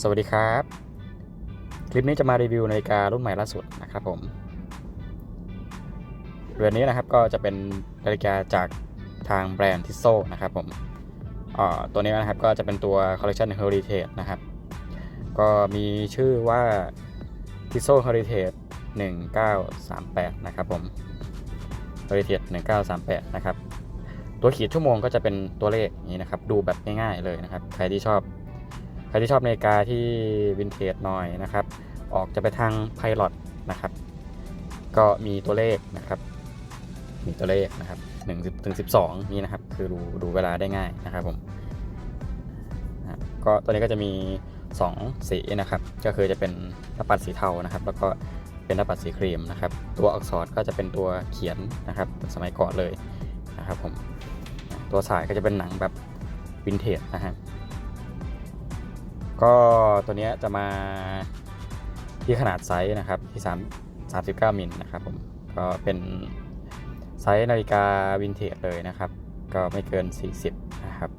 สวัสดีครับ คลิปนี้จะมารีวิวนาฬิการุ่นใหม่ล่าสุดนะครับผมเรือนนี้นะครับก็จะเป็นนาฬิกาจากทางแบรนด์ทิโซนะครับผมตัวนี้นะครับก็จะเป็นตัว Collection Heritage นะครับ ก็มีชื่อว่า t i s o Heritage 1938 นะครับผม Heritage 1938 นะครับ ตัวขีดชั่วโมงก็จะเป็นตัวเลขนี้นะครับ ดูแบบง่ายๆเลยนะครับ ใครที่ชอบ ครที่ชอบนาฬิกาที่วินเทจหน่อยนะครับ ออกจะไปทางไพลอตนะครับ ก็มีตัวเลขนะครับ มีตัวเลขนะครับ1ถึง12นี่นะครับ คือดูดูเวลาได้ง่ายนะครับผมนะก็ตัวนี้ก็จะมี 2 สีนะครับ ก็คือจะเป็นหน้าปัดสีเทานะครับ แล้วก็เป็นหน้าปัดสีครีมนะครับ ตัวอักษรก็จะเป็นตัวเขียนนะครับสมัยก่อนเลยนะครับผมตัวสายก็จะเป็นหนังแบบวินเทจนะครับ ก็ตัวนี้จะมาที่ขนาดไซส์นะครับที่3 39มิลนะครับผมก็เป็นไซส์นาฬิกาวินเทจเลยนะครับ ก็ไม่เกิน 40 นะครับ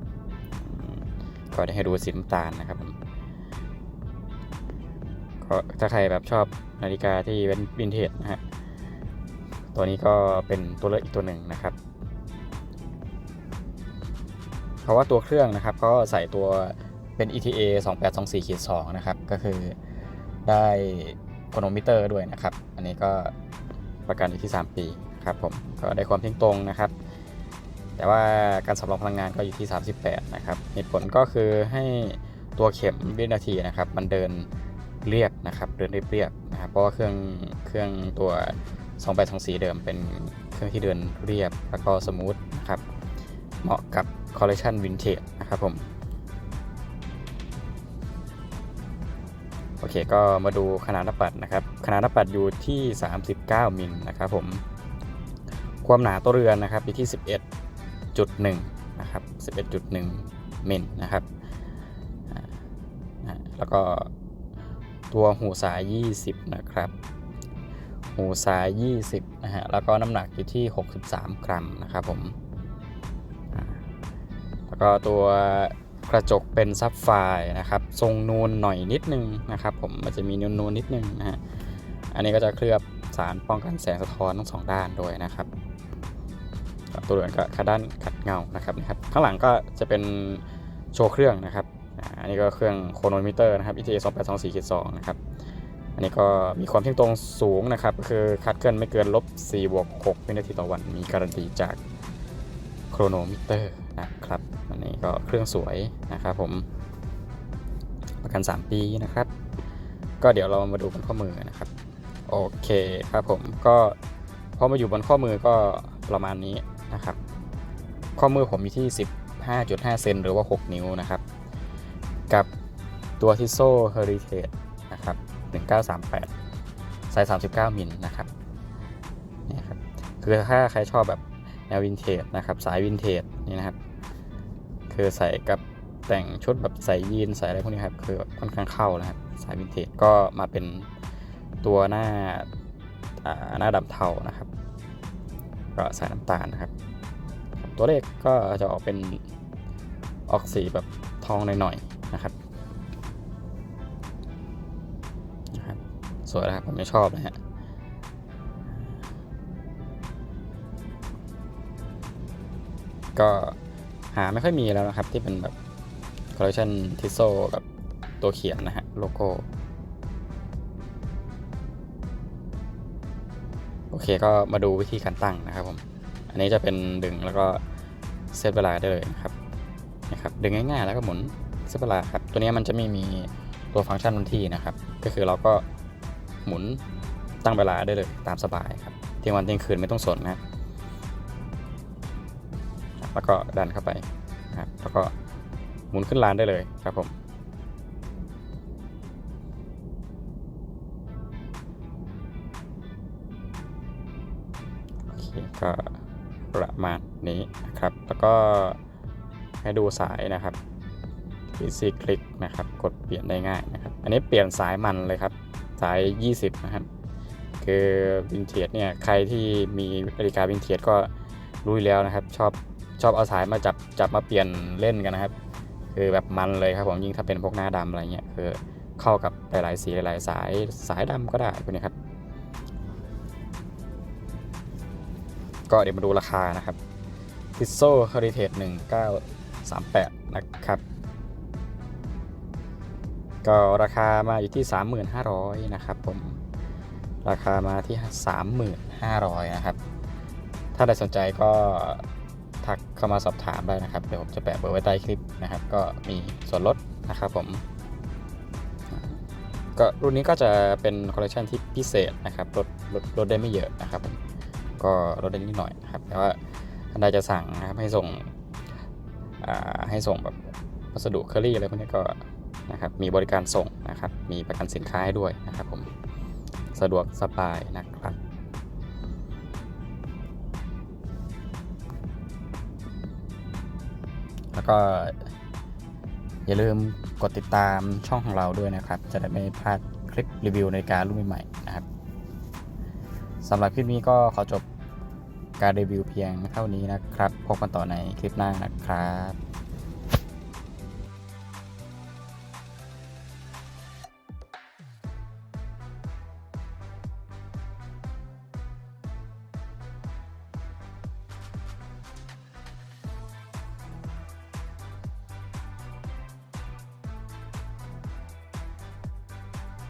ก็ได้ให้ดูสีน้ำตาลนะครับผมก็ถ้าใครแบบชอบนาฬิกาที่เป็นวินเทจนะฮะตัวนี้ก็เป็นตัวเลือกอีกตัวหนึ่งนะครับ เพราะว่าตัวเครื่องนะครับก็ใส่ตัว เป็น ETA 2824ขีด2นะครับ ก็คือได้โคโนมิเตอร์ด้วยนะครับ อันนี้ก็ประกันอยู่ที่ 3 ปีครับผม ก็ได้ความเที่ยงตรงนะครับ แต่ว่าการสำรองพลังงานก็อยู่ที่ 38 นะครับเหตุผลก็คือให้ตัวเข็มวินาทีนะครับ มันเดินเรียบนะครับ เดินเรียบๆนะครับ เพราะว่าเครื่องเครื่องตัว 2824 เดิมเป็นเครื่องที่เดินเรียบแล้วก็สมูทนะครับ เหมาะกับคอลเล t ชันวินเทจนะครับผม เคก็มาดูขนาดหน้าปัดนะครับ ขนาดหน้าปัดอยู่ที่ 39 มิลนะครับผม ความหนาตัวเรือนนะครับอยู่ที่ 11.1 นะครับ 11.1 มิลนะครับ แล้วก็ตัวหูสาย 20 นะครับ หูสาย 20 นะฮะ แล้วก็น้ำหนักอยู่ที่ 63 กรัมนะครับผม แล้วก็ตัว กระจกเป็นซับไฟนะครับ ทรงนูนหน่อยนิดนึงนะครับผมมันจะมีนูนนูนนิดนึงนะฮะอันนี้ก็จะเคลือบสารป้องกันแสงสะท้อนทั้งสองด้านด้วยนะครับ ตัวเรือนก็ขัดด้านขัดเงานะครับนะครับ ข้างหลังก็จะเป็นโชว์เครื่องนะครับอันนี้ก็เครื่องโครโนมิเตอร์นะครับ ETA 2824 2นะครับอันนี้ก็มีความเที่ยงตรงสูงนะครับก็คือคัดเคลื่อนไม่เกินลบ4บวก6วินาทีต่อวัน มีการันตีจากโครโนมิเตอร์นะครับ อันนี้ก็เครื่องสวยนะครับผม ประกัน 3 ปีนะครับ ก็เดี๋ยวเรามาดูบนข้อมือนะครับ โอเคครับผมก็พอมาอยู่บนข้อมือก็ประมาณนี้นะครับ ข้อมือผมมีที่ 15.5 เซนหรือว่า 6 นิ้วนะครับ กับตัวทิโซเฮอริเทจนะครับ 1938ไซส์39 มิลนะครับนี่ครับคือถ้าใครชอบแบบแนววินเทจนะครับ สายวินเทจนี่นะครับ คือใส่กับแต่งชุดแบบใส่ยีนใส่อะไรพวกนี้ครับคือค่อนข้างเข้านะครับสายวินเทจก็มาเป็นตัวหน้าอ่าหน้าดำเทานะครับ ก็สายน้ำตาลนะครับ ตัวเลขก็จะออกเป็นออกสีแบบทองหน่อยๆนะครับนะครับ สวยนะครับผมไม่ชอบนะฮะก็ หาไม่ค่อยมีแล้วนะครับ ที่เป็นแบบคอลเลคชันทิโซกับตัวเขียนนะฮะโลโก้โอเคก็มาดูวิธีการตั้งนะครับผมอันนี้จะเป็นดึงแล้วก็เซตเวลาได้เลยนะครับนะครับดึงง่ายๆแล้วก็หมุนเซตเวลาครับตัวนี้มันจะไม่มีตัวฟังก์ชันวันที่นะครับ ก็คือเราก็หมุนตั้งเวลาได้เลยตามสบายครับเที่ยงวันเที่ยงคืนไม่ต้องสนนะครับ แล้วก็ดันเข้าไปนะครับแล้วก็หมุนขึ้นลานได้เลยครับผมโอเคก็ประมาณนี้นะครับ แล้วก็ให้ดูสายนะครับ easy click นะครับ กดเปลี่ยนได้ง่ายนะครับ อันนี้เปลี่ยนสายมันเลยครับ สาย 20 นะครับ คือวินเทจเนี่ย ใครที่มีนาฬิกาวินเทจก็รู้อยู่แล้วนะครับ ชอบ ชอบเอาสายมาจับจับมาเปลี่ยนเล่นกันนะครับ คือแบบมันเลยครับผมยิ่งถ้าเป็นพวกหน้าดำอะไรเงี้ยคือเข้ากับหลายๆสีหลายๆสายสายดำก็ได้พวกนี้ครับ ก็เดี๋ยวมาดูราคานะครับ p i s o Heritage 1938นะครับ ก็ราคามาอยู่ที่ 3,500นะครับผมราคามาที่ 3,500นะครับ ถ้าใครสนใจก็ เข้ามาสอบถามได้นะครับ เดี๋ยวผมจะแปะเบอร์ไว้ใต้คลิปนะครับ ก็มีส่วนลดนะครับผมก็รุ่นนี้ก็จะเป็นคอลเลคชันที่พิเศษนะครับลดลดลดได้ไม่เยอะนะครับผมก็ลดได้นิดหน่อยนะครับแต่ว่าท่านใดจะสั่งนะครับให้ส่งให้ส่งแบบวัสดุเคอรี่อะไรพวกนี้ก็นะครับมีบริการส่งนะครับ มีประกันสินค้าให้ด้วยนะครับผมสะดวกสบายนะครับ แล้วก็อย่าลืมกดติดตามช่องของเราด้วยนะครับ จะได้ไม่พลาดคลิปรีวิวในการรุ่นใหม่ๆนะครับสำหรับคลิปนี้ก็ขอจบการรีวิวเพียงเท่านี้นะครับ พบกันต่อในคลิปหน้านะครับ